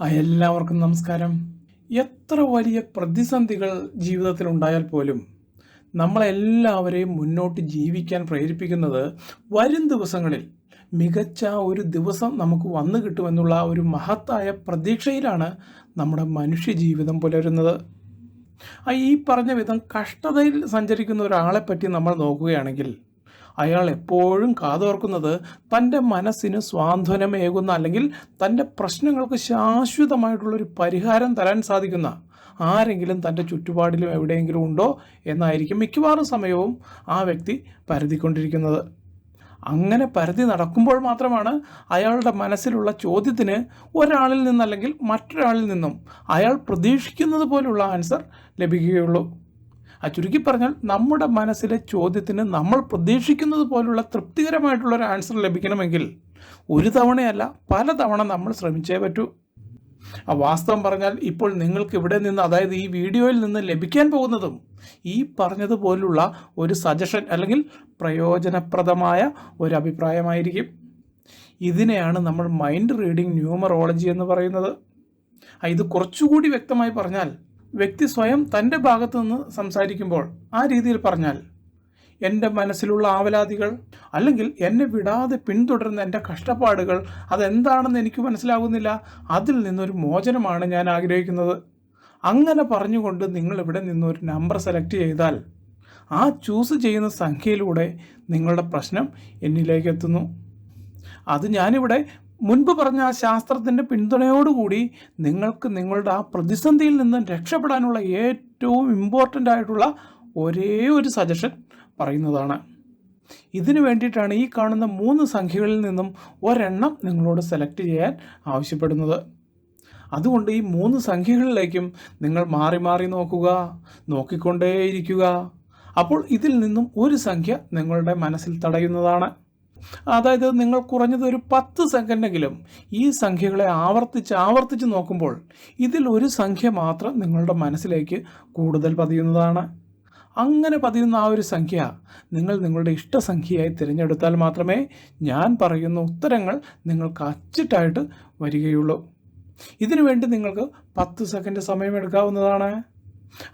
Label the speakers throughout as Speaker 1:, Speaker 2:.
Speaker 1: എല്ലാവർക്കും നമസ്കാരം. എത്ര വലിയ പ്രതിസന്ധികൾ ജീവിതത്തിൽ ഉണ്ടായാൽ പോലും നമ്മളെല്ലാവരെയും മുന്നോട്ട് ജീവിക്കാൻ പ്രേരിപ്പിക്കുന്നത് വരും ദിവസങ്ങളിൽ മികച്ച ഒരു ദിവസം നമുക്ക് വന്നു കിട്ടുമെന്നുള്ള ഒരു മഹത്തായ പ്രതീക്ഷയിലാണ് നമ്മുടെ മനുഷ്യ ജീവിതം പുലരുന്നത് ഈ പറഞ്ഞ വിധം കഷ്ടതയിൽ സഞ്ചരിക്കുന്ന ഒരാളെ പറ്റി നമ്മൾ നോക്കുകയാണെങ്കിൽ അയാൾ എപ്പോഴും കാതോർക്കുന്നത് തന്റെ മനസ്സിന് സ്വാന്തനമേകുന്ന അല്ലെങ്കിൽ തന്റെ പ്രശ്നങ്ങൾക്ക് ശാശ്വതമായിട്ടുള്ളൊരു പരിഹാരം തരാൻ സാധിക്കുന്ന ആരെങ്കിലും തന്റെ ചുറ്റുപാടിലും എവിടെയെങ്കിലും ഉണ്ടോ എന്നായിരിക്കും മിക്കവാറും സമയവും ആ വ്യക്തി പരതിക്കൊണ്ടിരിക്കുന്നത്. അങ്ങനെ പരതി നടക്കുമ്പോൾ മാത്രമാണ് അയാളുടെ മനസ്സിലുള്ള ചോദ്യത്തിന് ഒരാളിൽ നിന്നല്ലെങ്കിൽ മറ്റൊരാളിൽ നിന്നും അയാൾ പ്രതീക്ഷിക്കുന്നത് പോലുള്ള ആൻസർ ലഭിക്കുകയുള്ളൂ. ആ ചുരുക്കി പറഞ്ഞാൽ നമ്മുടെ മനസ്സിലെ ചോദ്യത്തിന് നമ്മൾ പ്രതീക്ഷിക്കുന്നത് പോലുള്ള തൃപ്തികരമായിട്ടുള്ള ഒരു ആൻസർ ലഭിക്കണമെങ്കിൽ ഒരു തവണയല്ല പല തവണ നമ്മൾ ശ്രമിച്ചേ പറ്റൂ. ആ വാസ്തവം പറഞ്ഞാൽ ഇപ്പോൾ നിങ്ങൾക്ക് ഇവിടെ നിന്ന് അതായത് ഈ വീഡിയോയിൽ നിന്ന് ലഭിക്കാൻ പോകുന്നതും ഈ പറഞ്ഞതുപോലുള്ള ഒരു സജഷൻ അല്ലെങ്കിൽ പ്രയോജനപ്രദമായ ഒരു അഭിപ്രായമായിരിക്കും. ഇതിനെയാണ് നമ്മൾ മൈൻഡ് റീഡിംഗ് ന്യൂമറോളജി എന്ന് പറയുന്നത്. ഇത് കുറച്ചുകൂടി വ്യക്തമായി പറഞ്ഞാൽ വ്യക്തി സ്വയം തന്റെ ഭാഗത്തുനിന്ന് സംസാരിക്കുമ്പോൾ ആ രീതിയിൽ പറഞ്ഞാൽ എന്റെ മനസ്സിലുള്ള ആവലാതികൾ അല്ലെങ്കിൽ എന്നെ വിടാതെ പിന്തുടരുന്ന എന്റെ കഷ്ടപ്പാടുകൾ അതെന്താണെന്ന് എനിക്ക് മനസ്സിലാകുന്നില്ല. അതിൽ നിന്നൊരു മോചനമാണ് ഞാൻ ആഗ്രഹിക്കുന്നത്. അങ്ങനെ പറഞ്ഞുകൊണ്ട് നിങ്ങൾ ഇവിടെ നിന്നൊരു നമ്പർ സെലക്ട് ചെയ്താൽ ആ ചൂസ് ചെയ്യുന്ന സംഖ്യയിലൂടെ നിങ്ങളുടെ പ്രശ്നം എന്നിലേക്ക് എത്തുന്നു. അത് ഞാനിവിടെ മുൻപ് പറഞ്ഞ ആ ശാസ്ത്രത്തിന്റെ പിന്തുണയോടുകൂടി നിങ്ങൾക്ക് നിങ്ങളുടെ ആ പ്രതിസന്ധിയിൽ നിന്നും രക്ഷപ്പെടാനുള്ള ഏറ്റവും ഇമ്പോർട്ടന്റ് ആയിട്ടുള്ള ഒരേ ഒരു സജഷൻ പറയുന്നതാണ്. ഇതിനു വേണ്ടിയിട്ടാണ് ഈ കാണുന്ന മൂന്ന് സംഖ്യകളിൽ നിന്നും ഒരെണ്ണം നിങ്ങളോട് സെലക്ട് ചെയ്യാൻ ആവശ്യപ്പെടുന്നത്. അതുകൊണ്ട് ഈ മൂന്ന് സംഖ്യകളിലേക്കും നിങ്ങൾ മാറി മാറി നോക്കുക നോക്കിക്കൊണ്ടേയിരിക്കുക. അപ്പോൾ ഇതിൽ നിന്നും ഒരു സംഖ്യ നിങ്ങളുടെ മനസ്സിൽ തടയുന്നതാണ്. അതായത് നിങ്ങൾ കുറഞ്ഞത് ഒരു പത്ത് സെക്കൻഡെങ്കിലും ഈ സംഖ്യകളെ ആവർത്തിച്ച് ആവർത്തിച്ച് നോക്കുമ്പോൾ ഇതിൽ ഒരു സംഖ്യ മാത്രം നിങ്ങളുടെ മനസ്സിലേക്ക് കൂടുതൽ പതിയുന്നതാണ്. അങ്ങനെ പതിയുന്ന ആ ഒരു സംഖ്യ നിങ്ങൾ നിങ്ങളുടെ ഇഷ്ടസംഖ്യയായി തിരഞ്ഞെടുത്താൽ മാത്രമേ ഞാൻ പറയുന്ന ഉത്തരങ്ങൾ നിങ്ങൾക്ക് അച്ചിട്ടായിട്ട് വരികയുള്ളൂ. ഇതിനുവേണ്ടി നിങ്ങൾക്ക് പത്ത് സെക്കൻഡ് സമയമെടുക്കാവുന്നതാണ്.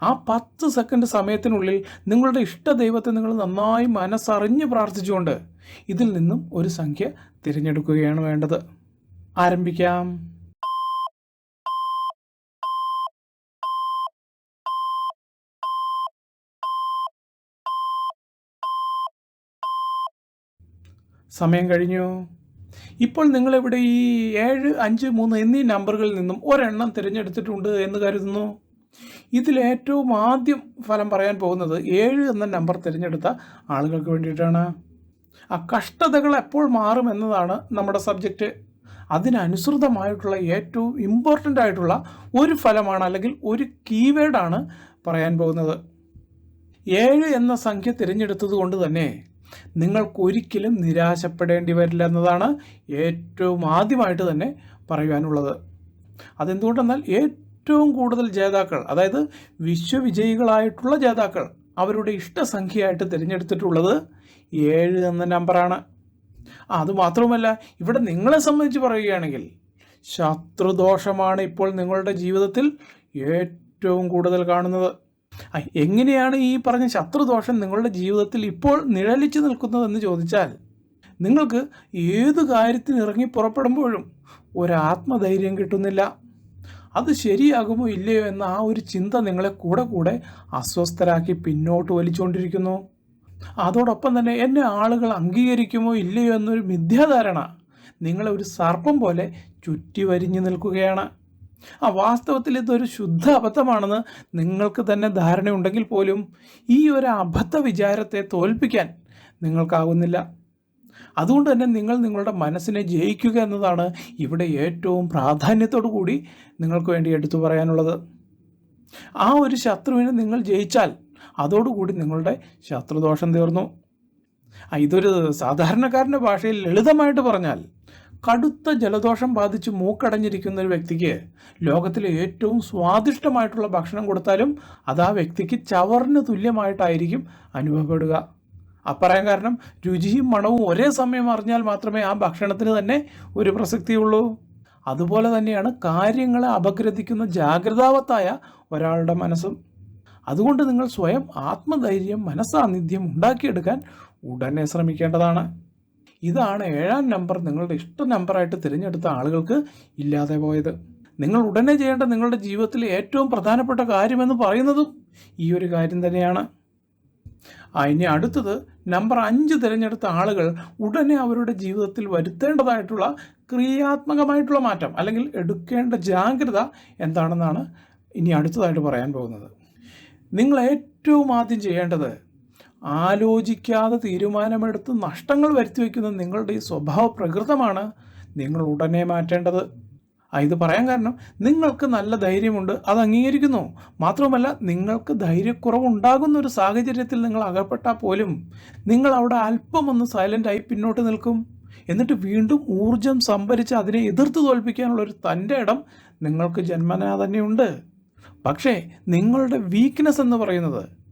Speaker 1: ആ പത്ത് സെക്കൻഡ് സമയത്തിനുള്ളിൽ നിങ്ങളുടെ ഇഷ്ട ദൈവത്തെ നിങ്ങൾ നന്നായി മനസ്സറിഞ്ഞ് പ്രാർത്ഥിച്ചുകൊണ്ട് ഇതിൽ നിന്നും ഒരു സംഖ്യ തിരഞ്ഞെടുക്കുകയാണ് വേണ്ടത്. ആരംഭിക്കാം. സമയം കഴിഞ്ഞു. ഇപ്പോൾ നിങ്ങളിവിടെ ഈ ഏഴ് അഞ്ച് മൂന്ന് എന്നീ നമ്പറുകളിൽ നിന്നും ഒരെണ്ണം തിരഞ്ഞെടുത്തിട്ടുണ്ട് എന്ന് കരുതുന്നു? ഇതിൽ ഏറ്റവും ആദ്യം ഫലം പറയാൻ പോകുന്നത് ഏഴ് എന്ന നമ്പർ തിരഞ്ഞെടുത്ത ആളുകൾക്ക് വേണ്ടിയിട്ടാണ്. ആ കഷ്ടതകൾ എപ്പോൾ മാറും എന്നതാണ് നമ്മുടെ സബ്ജക്റ്റ് അതിനനുസൃതമായിട്ടുള്ള ഏറ്റവും ഇമ്പോർട്ടന്റ് ആയിട്ടുള്ള ഒരു ഫലമാണ് അല്ലെങ്കിൽ ഒരു കീവേഡാണ് പറയാൻ പോകുന്നത്. ഏഴ് എന്ന സംഖ്യ തിരഞ്ഞെടുത്തത് കൊണ്ട് തന്നെ നിങ്ങൾക്കൊരിക്കലും നിരാശപ്പെടേണ്ടി വരില്ല എന്നതാണ് ഏറ്റവും ആദ്യമായിട്ട് തന്നെ പറയുവാനുള്ളത്. അതെന്തുകൊണ്ടെന്നാൽ ഏറ്റവും കൂടുതൽ ജേതാക്കൾ അതായത് വിശ്വവിജയികളായിട്ടുള്ള ജേതാക്കൾ അവരുടെ ഇഷ്ടസംഖ്യയായിട്ട് തിരഞ്ഞെടുത്തിട്ടുള്ളത് ഏഴ് എന്ന നമ്പറാണ്. അതുമാത്രവുമല്ല അത് മാത്രവുമല്ല ഇവിടെ നിങ്ങളെ സംബന്ധിച്ച് പറയുകയാണെങ്കിൽ ശത്രുദോഷമാണ് ഇപ്പോൾ നിങ്ങളുടെ ജീവിതത്തിൽ ഏറ്റവും കൂടുതൽ കാണുന്നത്. എങ്ങനെയാണ് ഈ പറഞ്ഞ ശത്രുദോഷം നിങ്ങളുടെ ജീവിതത്തിൽ ഇപ്പോൾ നിഴലിച്ചു നിൽക്കുന്നതെന്ന് ചോദിച്ചാൽ നിങ്ങൾക്ക് ഏത് കാര്യത്തിന് ഇറങ്ങി പുറപ്പെടുമ്പോഴും ഒരു ആത്മധൈര്യം കിട്ടുന്നില്ല. അത് ശരിയാകുമോ ഇല്ലയോ എന്ന ആ ഒരു ചിന്ത നിങ്ങളെ കൂടെ കൂടെ അസ്വസ്ഥരാക്കി പിന്നോട്ട് വലിച്ചുകൊണ്ടിരിക്കുന്നു അതോടൊപ്പം തന്നെ എന്നെ ആളുകൾ അംഗീകരിക്കുമോ ഇല്ലയോ എന്നൊരു മിഥ്യാധാരണ നിങ്ങളെ ഒരു സർപ്പം പോലെ ചുറ്റി വരിഞ്ഞു നിൽക്കുകയാണ്. ആ വാസ്തവത്തിൽ ഇതൊരു ശുദ്ധ അബദ്ധമാണെന്ന് നിങ്ങൾക്ക് തന്നെ ധാരണയുണ്ടെങ്കിൽ പോലും ഈ ഒരു അബദ്ധ വിചാരത്തെ തോൽപ്പിക്കാൻ നിങ്ങൾക്കാകുന്നില്ല. അതുകൊണ്ട് തന്നെ നിങ്ങൾ നിങ്ങളുടെ മനസ്സിനെ ജയിക്കുക എന്നതാണ് ഇവിടെ ഏറ്റവും പ്രാധാന്യത്തോടു കൂടി നിങ്ങൾക്ക് വേണ്ടി എടുത്തു പറയാനുള്ളത്. ആ ഒരു ശത്രുവിനെ നിങ്ങൾ ജയിച്ചാൽ അതോടുകൂടി നിങ്ങളുടെ ശത്രുദോഷം തീർന്നു. ഇതൊരു സാധാരണക്കാരന്റെ ഭാഷയിൽ ലളിതമായിട്ട് പറഞ്ഞാൽ കടുത്ത ജലദോഷം ബാധിച്ച് മൂക്കടഞ്ഞിരിക്കുന്ന ഒരു വ്യക്തിക്ക് ലോകത്തിലെ ഏറ്റവും സ്വാദിഷ്ടമായിട്ടുള്ള ഭക്ഷണം കൊടുത്താലും അത് ആ വ്യക്തിക്ക് ചവറിന് തുല്യമായിട്ടായിരിക്കും അനുഭവപ്പെടുക. അപ്പറയാൻ കാരണം രുചിയും മണവും ഒരേ സമയം അറിഞ്ഞാൽ മാത്രമേ ആ ഭക്ഷണത്തിന് തന്നെ ഒരു പ്രസക്തിയുള്ളൂ. അതുപോലെ തന്നെയാണ് കാര്യങ്ങളെ അപഗ്രഥിക്കുന്ന ജാഗ്രതാവത്തായ ഒരാളുടെ മനസ്സും. അതുകൊണ്ട് നിങ്ങൾ സ്വയം ആത്മധൈര്യം മനസ്സാന്നിധ്യം ഉണ്ടാക്കിയെടുക്കാൻ ഉടനെ ശ്രമിക്കേണ്ടതാണ്. ഇതാണ് ഏഴാം നമ്പർ നിങ്ങളുടെ ഇഷ്ട നമ്പറായിട്ട് തിരഞ്ഞെടുത്ത ആളുകൾക്ക് ഇല്ലാതെ പോയത്. നിങ്ങൾ ഉടനെ ചെയ്യേണ്ട നിങ്ങളുടെ ജീവിതത്തിലെ ഏറ്റവും പ്രധാനപ്പെട്ട കാര്യമെന്ന് പറയുന്നതും ഈ ഒരു കാര്യം തന്നെയാണ്. ഇനി അടുത്തത് നമ്പർ അഞ്ച് തിരഞ്ഞെടുത്ത ആളുകൾ ഉടനെ അവരുടെ ജീവിതത്തിൽ വരുത്തേണ്ടതായിട്ടുള്ള ക്രിയാത്മകമായിട്ടുള്ള മാറ്റം അല്ലെങ്കിൽ എടുക്കേണ്ട ജാഗ്രത എന്താണെന്നാണ് ഇനി അടുത്തതായിട്ട് പറയാൻ പോകുന്നത്. നിങ്ങൾ ഏറ്റവും ആദ്യം ചെയ്യേണ്ടത് ആലോചിക്കാതെ തീരുമാനമെടുത്ത് നഷ്ടങ്ങൾ വരുത്തി വയ്ക്കുന്ന നിങ്ങളുടെ ഈ സ്വഭാവ പ്രകൃതമാണ് നിങ്ങൾ ഉടനെ മാറ്റേണ്ടത് ഇത് പറയാൻ കാരണം നിങ്ങൾക്ക് നല്ല ധൈര്യമുണ്ട് അത് അംഗീകരിക്കുന്നു. മാത്രമല്ല നിങ്ങൾക്ക് ധൈര്യക്കുറവുണ്ടാകുന്ന ഒരു സാഹചര്യത്തിൽ നിങ്ങൾ അകപ്പെട്ടാൽ പോലും നിങ്ങൾ അവിടെ അല്പം ഒന്ന് സൈലന്റായി പിന്നോട്ട് നിൽക്കും. എന്നിട്ട് വീണ്ടും ഊർജം സംഭരിച്ച് അതിനെ എതിർത്ത് തോൽപ്പിക്കാനുള്ള ഒരു തന്റെ ഇടം നിങ്ങൾക്ക് ജന്മനാ തന്നെയുണ്ട് പക്ഷേ നിങ്ങളുടെ വീക്ക്നെസ് എന്ന് പറയുന്നത്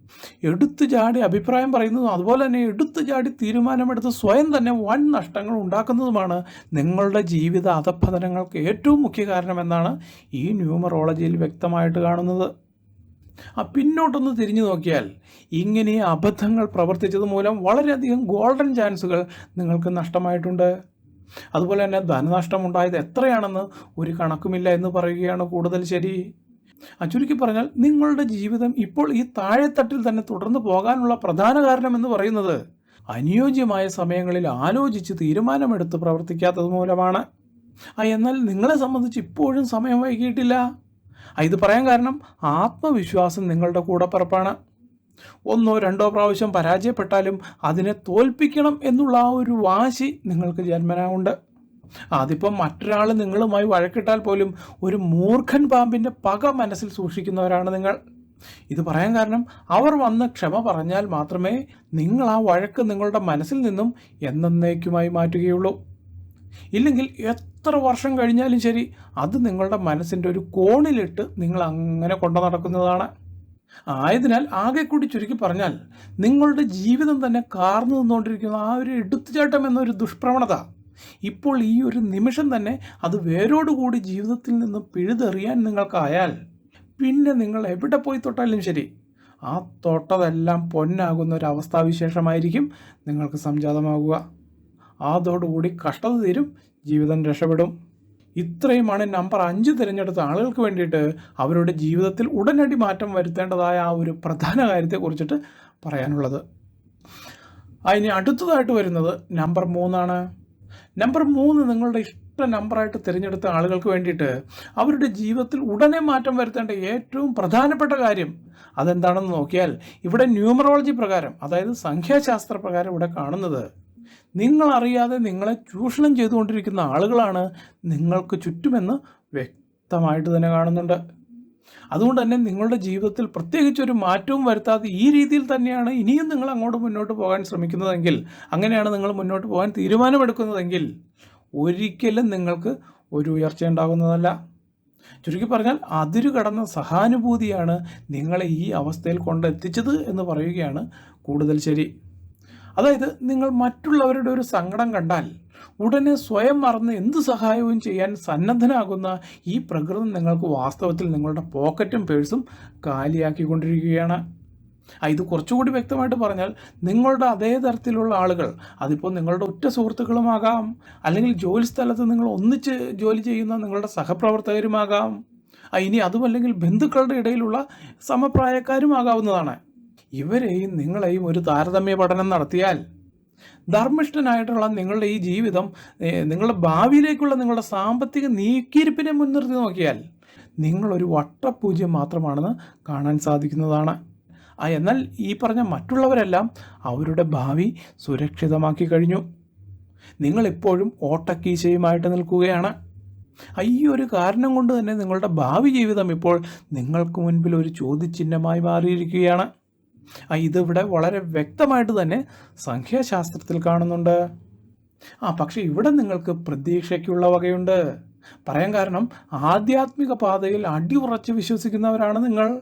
Speaker 1: എടുത്തു ചാടി അഭിപ്രായം പറയുന്നതും അതുപോലെ തന്നെ എടുത്തു ചാടി തീരുമാനമെടുത്ത് സ്വയം തന്നെ വൻ നഷ്ടങ്ങൾ ഉണ്ടാക്കുന്നതുമാണ് നിങ്ങളുടെ ജീവിത അധപ്പതനങ്ങൾക്ക് ഏറ്റവും മുഖ്യ കാരണമെന്നാണ് ഈ ന്യൂമറോളജിയിൽ വ്യക്തമായിട്ട് കാണുന്നത്. ആ പിന്നോട്ടൊന്ന് തിരിഞ്ഞു നോക്കിയാൽ ഇങ്ങനെ അബദ്ധങ്ങൾ പ്രവർത്തിച്ചത് മൂലം വളരെയധികം ഗോൾഡൻ ചാൻസുകൾ നിങ്ങൾക്ക് നഷ്ടമായിട്ടുണ്ട്. അതുപോലെ തന്നെ ധനനഷ്ടം ഉണ്ടായത് എത്രയാണെന്ന് ഒരു കണക്കുമില്ല എന്ന് പറയുകയാണ് കൂടുതൽ ശരി. ആ ചുരുക്കി പറഞ്ഞാൽ നിങ്ങളുടെ ജീവിതം ഇപ്പോൾ ഈ താഴെത്തട്ടിൽ തന്നെ തുടർന്നു പോകാനുള്ള പ്രധാന കാരണം എന്ന് പറയുന്നത് അനുയോജ്യമായ സമയങ്ങളിൽ ആലോചിച്ച് തീരുമാനമെടുത്ത് പ്രവർത്തിക്കാത്തത് മൂലമാണ്. ആ എന്നാൽ നിങ്ങളെ സംബന്ധിച്ച് ഇപ്പോഴും സമയം വൈകിയിട്ടില്ല. ഇത് പറയാൻ കാരണം ആത്മവിശ്വാസം നിങ്ങളുടെ കൂടപ്പിറപ്പാണ്. ഒന്നോ രണ്ടോ പ്രാവശ്യം പരാജയപ്പെട്ടാലും അതിനെ തോൽപ്പിക്കണം എന്നുള്ള ആ ഒരു വാശി നിങ്ങൾക്ക് ജന്മനാ ഉണ്ട് അതിപ്പം മറ്റൊരാൾ നിങ്ങളുമായി വഴക്കിട്ടാൽ പോലും ഒരു മൂർഖൻ പാമ്പിന്റെ പക മനസ്സിൽ സൂക്ഷിക്കുന്നവരാണ് നിങ്ങൾ. ഇത് പറയാൻ കാരണം അവർ വന്ന് ക്ഷമ പറഞ്ഞാൽ മാത്രമേ നിങ്ങൾ ആ വഴക്ക് നിങ്ങളുടെ മനസ്സിൽ നിന്നും എന്നേക്കുമായി മാറ്റുകയുള്ളൂ. ഇല്ലെങ്കിൽ എത്ര വർഷം കഴിഞ്ഞാലും ശരി അത് നിങ്ങളുടെ മനസ്സിന്റെ ഒരു കോണിലിട്ട് നിങ്ങൾ അങ്ങനെ കൊണ്ടു നടക്കുന്നതാണ്. ആയതിനാൽ ആകെ കൂടി ചുരുക്കി പറഞ്ഞാൽ നിങ്ങളുടെ ജീവിതം തന്നെ കാർന്നു നിന്നുകൊണ്ടിരിക്കുന്ന ആ ഒരു എടുത്തുചാട്ടം എന്നൊരു ദുഷ്പ്രവണത ഇപ്പോൾ ഈ ഒരു നിമിഷം തന്നെ അത് വേരോടുകൂടി ജീവിതത്തിൽ നിന്ന് പിഴുതെറിയാൻ നിങ്ങൾക്കായാൽ പിന്നെ നിങ്ങൾ എവിടെ പോയി തൊട്ടാലും ശരി. ആ തൊട്ടതെല്ലാം പൊന്നാകുന്ന ഒരു അവസ്ഥാവിശേഷമായിരിക്കും നിങ്ങൾക്ക് സംജാതമാകുക. അതോടുകൂടി കഷ്ടത തീരും ജീവിതം രക്ഷപ്പെടും. ഇത്രയുമാണ് നമ്പർ അഞ്ച് തിരഞ്ഞെടുത്ത ആളുകൾക്ക് വേണ്ടിയിട്ട് അവരുടെ ജീവിതത്തിൽ ഉടനടി മാറ്റം വരുത്തേണ്ടതായ ആ ഒരു പ്രധാന കാര്യത്തെക്കുറിച്ചിട്ട് പറയാനുള്ളത്. അതിന് അടുത്തതായിട്ട് വരുന്നത് നമ്പർ മൂന്നാണ്. നമ്പർ മൂന്ന് നിങ്ങളുടെ ഇഷ്ട നമ്പറായിട്ട് തിരഞ്ഞെടുത്ത ആളുകൾക്ക് വേണ്ടിയിട്ട് അവരുടെ ജീവിതത്തിൽ ഉടനെ മാറ്റം വരുത്തേണ്ട ഏറ്റവും പ്രധാനപ്പെട്ട കാര്യം അതെന്താണെന്ന് നോക്കിയാൽ ഇവിടെ ന്യൂമറോളജി പ്രകാരം അതായത് സംഖ്യാശാസ്ത്ര പ്രകാരം ഇവിടെ കാണുന്നത് നിങ്ങൾ അറിയാതെ നിങ്ങളെ ചൂഷണം ചെയ്തുകൊണ്ടിരിക്കുന്ന ആളുകളാണ് നിങ്ങൾക്ക് ചുറ്റുമെന്ന് വ്യക്തമായിട്ട് തന്നെ കാണുന്നുണ്ട്. അതുകൊണ്ട് തന്നെ നിങ്ങളുടെ ജീവിതത്തിൽ പ്രത്യേകിച്ച് ഒരു മാറ്റവും വരുത്താതെ ഈ രീതിയിൽ തന്നെയാണ് ഇനിയും നിങ്ങൾ അങ്ങോട്ട് മുന്നോട്ട് പോകാൻ ശ്രമിക്കുന്നതെങ്കിൽ അങ്ങനെയാണ് നിങ്ങൾ മുന്നോട്ട് പോകാൻ തീരുമാനമെടുക്കുന്നതെങ്കിൽ ഒരിക്കലും നിങ്ങൾക്ക് ഒരു ഉയർച്ച ഉണ്ടാകുന്നതല്ല. ചുരുക്കി പറഞ്ഞാൽ അതിരു കടന്ന സഹാനുഭൂതിയാണ് നിങ്ങളെ ഈ അവസ്ഥയിൽ കൊണ്ടെത്തിച്ചത് എന്ന് പറയുകയാണ് കൂടുതൽ ശരി. അതായത് നിങ്ങൾ മറ്റുള്ളവരുടെ ഒരു സങ്കടം കണ്ടാൽ ഉടനെ സ്വയം മറന്ന് എന്ത് സഹായവും ചെയ്യാൻ സന്നദ്ധനാകുന്ന ഈ പ്രകൃതം നിങ്ങൾക്ക് വാസ്തവത്തിൽ നിങ്ങളുടെ പോക്കറ്റും പേഴ്സും കാലിയാക്കിക്കൊണ്ടിരിക്കുകയാണ്. ഇത് കുറച്ചുകൂടി വ്യക്തമായിട്ട് പറഞ്ഞാൽ നിങ്ങളുടെ അതേ തരത്തിലുള്ള ആളുകൾ അതിപ്പോൾ നിങ്ങളുടെ ഉറ്റ സുഹൃത്തുക്കളുമാകാം അല്ലെങ്കിൽ ജോലി സ്ഥലത്ത് നിങ്ങൾ ഒന്നിച്ച് ജോലി ചെയ്യുന്ന നിങ്ങളുടെ സഹപ്രവർത്തകരുമാകാം ഇനി അതുമല്ലെങ്കിൽ ബന്ധുക്കളുടെ ഇടയിലുള്ള സമപ്രായക്കാരുമാകാവുന്നതാണ്. ഇവരെയും നിങ്ങളെയും ഒരു താരതമ്യ പഠനം നടത്തിയാൽ ധർമ്മിഷ്ഠനായിട്ടുള്ള നിങ്ങളുടെ ഈ ജീവിതം നിങ്ങളുടെ ഭാവിയിലേക്കുള്ള നിങ്ങളുടെ സാമ്പത്തിക നീക്കിയിരിപ്പിനെ മുൻനിർത്തി നോക്കിയാൽ നിങ്ങളൊരു വട്ടപൂജ്യം മാത്രമാണെന്ന് കാണാൻ സാധിക്കുന്നതാണ്. എന്നാൽ ഈ പറഞ്ഞ മറ്റുള്ളവരെല്ലാം അവരുടെ ഭാവി സുരക്ഷിതമാക്കി കഴിഞ്ഞു. നിങ്ങളിപ്പോഴും ഓട്ടക്കീശയുമായിട്ട് നിൽക്കുകയാണ്. ഈ ഒരു കാരണം കൊണ്ട് തന്നെ നിങ്ങളുടെ ഭാവി ജീവിതം ഇപ്പോൾ നിങ്ങൾക്ക് മുൻപിൽ ഒരു ചോദ്യചിഹ്നമായി മാറിയിരിക്കുകയാണ്. ഇതിവിടെ വളരെ വ്യക്തമായിട്ട് തന്നെ സംഖ്യാശാസ്ത്രത്തിൽ കാണുന്നുണ്ട്. ആ പക്ഷേ ഇവിടെ നിങ്ങൾക്ക് പ്രതീക്ഷയ്ക്കുള്ള വകയുണ്ട്. പറയാൻ കാരണം ആധ്യാത്മിക പാതയിൽ അടിയുറച്ച് വിശ്വസിക്കുന്നവരാണ് നിങ്ങൾ.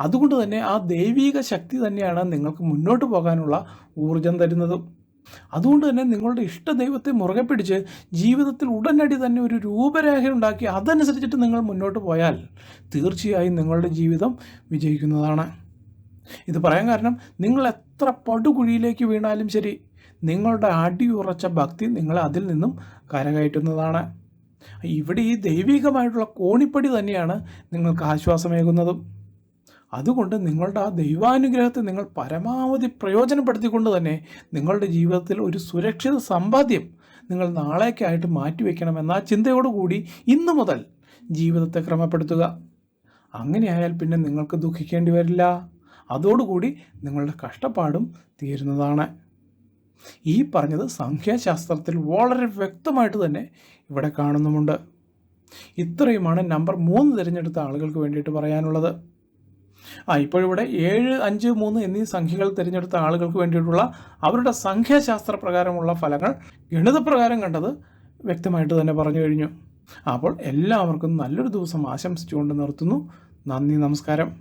Speaker 1: അതുകൊണ്ട് തന്നെ ആ ദൈവീക ശക്തി തന്നെയാണ് നിങ്ങൾക്ക് മുന്നോട്ട് പോകാനുള്ള ഊർജം തരുന്നതും. അതുകൊണ്ട് തന്നെ നിങ്ങളുടെ ഇഷ്ട ദൈവത്തെ മുറുകെ പിടിച്ച് ജീവിതത്തിൽ ഉടനടി തന്നെ ഒരു രൂപരേഖ ഉണ്ടാക്കി അതനുസരിച്ചിട്ട് നിങ്ങൾ മുന്നോട്ട് പോയാൽ തീർച്ചയായും നിങ്ങളുടെ ജീവിതം വിജയിക്കുന്നതാണ്. ഇത് പറയാൻ കാരണം നിങ്ങൾ എത്ര പടുകുഴിയിലേക്ക് വീണാലും ശരി നിങ്ങളുടെ അടിയുറച്ച ഭക്തി നിങ്ങളെ അതിൽ നിന്നും കരകയറ്റുന്നതാണ്. ഇവിടെ ഈ ദൈവികമായിട്ടുള്ള കോണിപ്പടി തന്നെയാണ് നിങ്ങൾക്ക് ആശ്വാസമേകുന്നതും. അതുകൊണ്ട് നിങ്ങളുടെ ആ ദൈവാനുഗ്രഹത്തെ നിങ്ങൾ പരമാവധി പ്രയോജനപ്പെടുത്തിക്കൊണ്ട് തന്നെ നിങ്ങളുടെ ജീവിതത്തിൽ ഒരു സുരക്ഷിത സമ്പാദ്യം നിങ്ങൾ നാളേക്കായിട്ട് മാറ്റിവെക്കണം എന്ന ആ ചിന്തയോടുകൂടി ഇന്നു മുതൽ ജീവിതത്തെ ക്രമപ്പെടുത്തുക. അങ്ങനെയായാൽ പിന്നെ നിങ്ങൾക്ക് ദുഃഖിക്കേണ്ടി വരില്ല. അതോടുകൂടി നിങ്ങളുടെ കഷ്ടപ്പാടും തീരുന്നതാണ്. ഈ പറഞ്ഞത് സംഖ്യാശാസ്ത്രത്തിൽ വളരെ വ്യക്തമായിട്ട് തന്നെ ഇവിടെ കാണുന്നുമുണ്ട്. ഇത്രയുമാണ് നമ്പർ മൂന്ന് തിരഞ്ഞെടുത്ത ആളുകൾക്ക് വേണ്ടിയിട്ട് പറയാനുള്ളത്. ആ ഇപ്പോഴിവിടെ ഏഴ് അഞ്ച് മൂന്ന് എന്നീ സംഖ്യകൾ തിരഞ്ഞെടുത്ത ആളുകൾക്ക് വേണ്ടിയിട്ടുള്ള അവരുടെ സംഖ്യാശാസ്ത്ര പ്രകാരമുള്ള ഫലങ്ങൾ ഗണിതപ്രകാരം കണ്ടത് വ്യക്തമായിട്ട് തന്നെ പറഞ്ഞു കഴിഞ്ഞു. അപ്പോൾ എല്ലാവർക്കും നല്ലൊരു ദിവസം ആശംസിച്ചുകൊണ്ട് നിർത്തുന്നു. നന്ദി നമസ്കാരം.